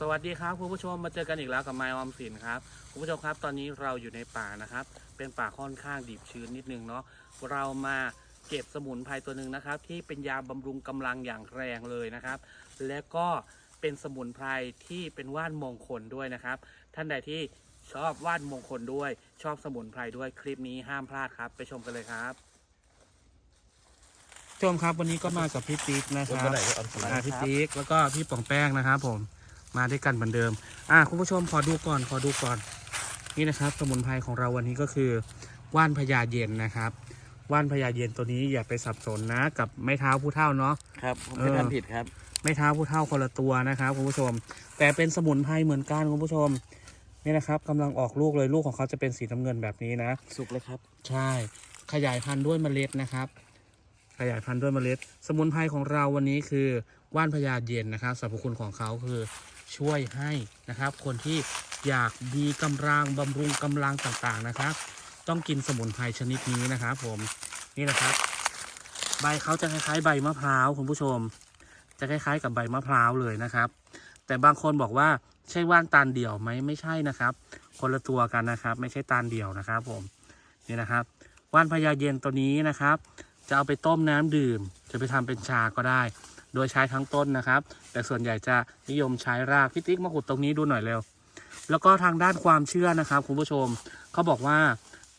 สวัสดีครับคุณผู้ชมมาเจอกันอีกแล้วกับไมออมสินครับคุณผู้ชมครับ ตอนนี้เราอยู่ในป่านะครับ เป็นป่าค่อนข้างดิบชื้นนิดนึงเนาะเรามาเก็บสมุนไพรตัวหนึ่งนะครับ ที่เป็นยาบำรุงกำลังอย่างแรงเลยนะครับ และก็เป็นสมุนไพรที่เป็นว่านมงคลด้วยนะครับ ท่านใดที่ชอบว่านมงคลด้วย ชอบสมุนไพรด้วยคลิปนี้ห้ามพลาดครับ ไปชมกันเลยครับชมครับวันนี้ก็มากับพี่ติ๊กนะครับอ่าพี่ติ๊กแล้วก็พี่ป่องแป้งนะครับผม มาด้วยกันเหมือนเดิม อ่าคุณผู้ชมขอดูก่อนขอดูก่อน นี่นะครับ สมุนไพรของเราวันนี้ก็คือ ว่านพญาเย็นนะครับ ว่านพญาเย็นตัวนี้อย่าไปสับสนนะ กับไม้เท้าผู้เท่าเนาะ ครับผมเอไม่อทำผิดครับไม้เท้าผู้เท่าคนละตัวนะครับคุณผู้ชม แต่เป็นสมุนไพรเหมือนกันคุณผู้ชม นี่นะครับกำลังออกลูกเลยลูกของเขาจะเป็นสีน้ำเงินแบบนี้นะ สุกเลยครับ ใช่ ขยายพันธุ์ด้วยเมล็ดนะครับ ขยายพันธุ์ด้วยเมล็ด สมุนไพรของเราวันนี้คือว่านพญาเย็นนะครับสรรพคุณของเขาคือช่วยให้นะครับ คนที่อยากดีกำลังบำรุงกำลังต่างๆนะครับ ต้องกินสมุนไพรชนิดนี้นะครับผมนี่นะครับ ใบเขาจะคล้ายๆ ใบมะพร้าวคุณผู้ชม จะคล้ายๆ กับใบมะพร้าวเลยนะครับ แต่บางคนบอกว่าใช่ว่านตาลเดี่ยวไหมไม่ใช่นะครับ คนละตัวกันนะครับ ไม่ใช่ตาลเดี่ยวนะครับ ผมนี่นะครับ ว่านพญาเย็นตัวนี้นะครับ จะเอาไปต้มน้ำดื่ม จะไปทำเป็นชาก็ได้ โดยใช้ทั้งต้นนะครับ แต่ส่วนใหญ่จะนิยมใช้รากพี่ติ๊กมาขุดตรงนี้ดูหน่อยเร็ว แล้วก็ทางด้านความเชื่อนะครับคุณผู้ชมเขาบอกว่า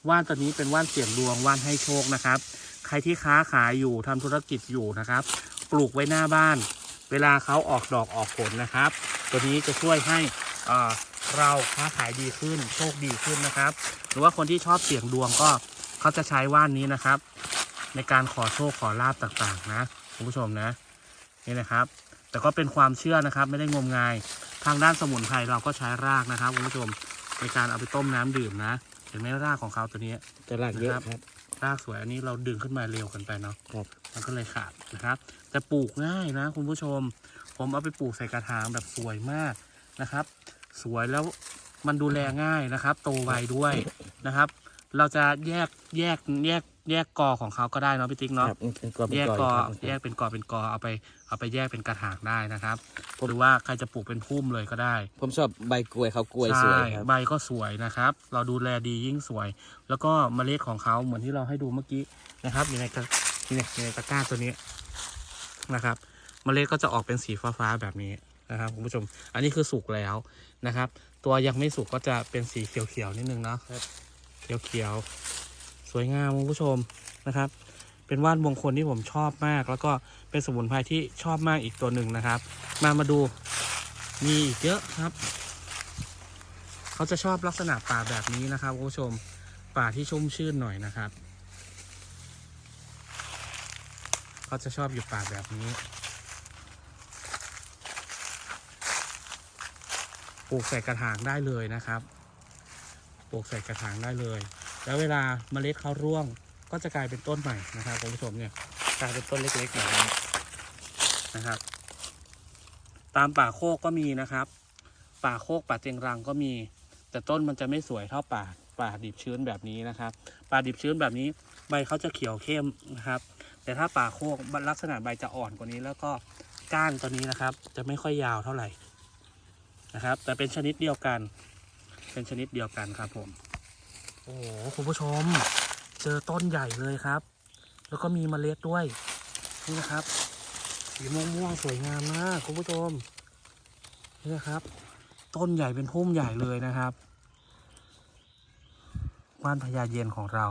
ว่านตัวนี้เป็นว่านเสี่ยงดวงว่านให้โชคนะครับ ใครที่ค้าขายอยู่ทำธุรกิจอยู่นะครับ ปลูกไว้หน้าบ้าน เวลาเขาออกดอกออกผลนะครับ ตัวนี้จะช่วยให้เอ่อเราค้าขายดีขึ้นโชคดีขึ้นนะครับ หรือว่าคนที่ชอบเสี่ยงดวงก็เขาจะใช้ว่านนี้นะครับ ในการขอโชคขอลาบต่างๆนะคุณผู้ชมนะนี่นะครับ แต่ก็เป็นความเชื่อนะครับ ไม่ได้งมงาย ทางด้านสมุนไพรเราก็ใช้รากนะครับคุณผู้ชมในการเอาไปต้มน้ำดื่มนะ เห็นไหมรากของเขาตัวนี้จะรากเยอะนะครับครับรากสวยอันนี้เราดึงขึ้นมาเร็วเกันไปเนาะครับมันก็เลยขาดนะครับ แต่ปลูกง่ายนะ คุณผู้ชม ผมเอาไปปลูกใส่กระถางแบบสวยมากนะครับ สวยแล้วมันดูแลง่ายนะครับ โตไวด้วยนะครับ เราจะแยกแยกแยกแยกกอของเขาก็ได้เนาะพี่ติ๊กเนาะครับเป็นกอเป็นแยกกกออครับ แยกเป็นกอเป็นกอเอาไป เอาไปแยกเป็นกระถางได้นะครับหรือว่าใครจะปลูกเป็นพุ่มเลยก็ได้ผมชอบใบกล้วยเขากล้วยสวยครับ ใบก็สวยนะครับ เราดูแลดียิ่งสวย แล้วก็เมล็ดของเขาเหมือนที่เราให้ดูเมื่อกี้นะครับ อยู่ในกระนี่อยู่ในตะกร้าตัวนี้นะครับ เมล็ดก็จะออกเป็นสีฟ้าๆแบบนี้นะครับคุณผู้ชม อันนี้คือสุกแล้วนะครับ ตัวยังไม่สุกก็จะเป็นสีเขียวๆนิดนึงเนาะ เขียวๆ สวยงามคุณผู้ชมนะครับ เป็นว่านมงคลที่ผมชอบมาก แล้วก็เป็นสมุนไพรที่ชอบมากอีกตัวหนึ่งนะครับ มามาดูมีอีกเยอะครับ เขาจะชอบลักษณะป่าแบบนี้นะครับคุณผู้ชมป่าที่ชุ่มชื่นหน่อยนะครับ เขาจะชอบอยู่ป่าแบบนี้ปลูกใส่กระถางได้เลยนะครับ ลูกใส่กระถางได้เลย แล้วเวลาเมล็ดเขาร่วงก็จะกลายเป็นต้นใหม่นะครับคุณผู้ชมเนี่ยกลายเป็นต้นเล็กๆแบบนี้นะครับ ตามป่าโคกก็มีนะครับ ป่าโคกป่าเจงรังก็มี แต่ต้นมันจะไม่สวยเท่าป่าป่าดิบชื้นแบบนี้นะครับ ป่าดิบชื้นแบบนี้ใบเขาจะเขียวเข้มนะครับ แต่ถ้าป่าโคกลักษณะใบจะอ่อนกว่านี้ แล้วก็ก้านตัวนี้นะครับ จะไม่ค่อยยาวเท่าไหร่นะครับ แต่เป็นชนิดเดียวกัน เป็นชนิดเดียวกันครับผม โอ้โหคุณผู้ชม เจอต้นใหญ่เลยครับ แล้วก็มีเมล็ดด้วย นี่นะครับ สีม่วงๆสวยงามมากคุณผู้ชม นี่นะครับ ต้นใหญ่เป็นพุ่มใหญ่เลยนะครับว่านพญาเย็นของเรา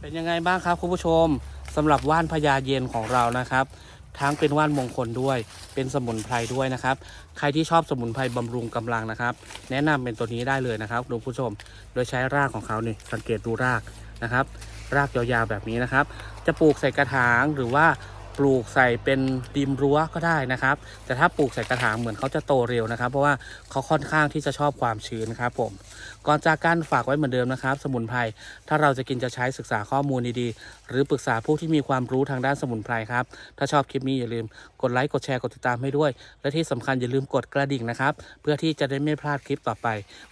เป็นยังไงบ้างครับคุณผู้ชมสำหรับว่านพญาเย็นของเรานะครับ ทั้งเป็นว่านมงคลด้วย เป็นสมุนไพรด้วยนะครับ ใครที่ชอบสมุนไพรบำรุงกำลังนะครับ แนะนำเป็นตัวนี้ได้เลยนะครับคุณผู้ชม โดยใช้รากของเขานี่สังเกตดูรากนะครับ รากยาวๆแบบนี้นะครับ จะปลูกใส่กระถางหรือว่าปลูกใส่เป็นริมรั้วก็ได้นะครับ แต่ถ้าปลูกใส่กระถางเหมือนเขาจะโตเร็วนะครับ เพราะว่าเขาค่อนข้างที่จะชอบความชื้นครับผม ก่อนจากการฝากไว้เหมือนเดิมนะครับ สมุนไพรถ้าเราจะกินจะใช้ศึกษาข้อมูลดีๆ หรือปรึกษาผู้ที่มีความรู้ทางด้านสมุนไพรครับ ถ้าชอบคลิปนี้อย่าลืมกดไลค์กดแชร์กดติดตามให้ด้วย และที่สำคัญอย่าลืมกดกระดิ่งนะครับ เพื่อที่จะได้ไม่พลาดคลิปต่อไป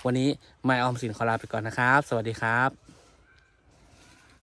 วันนี้ไมออมสินขอลาไปก่อนนะครับ สวัสดีครับ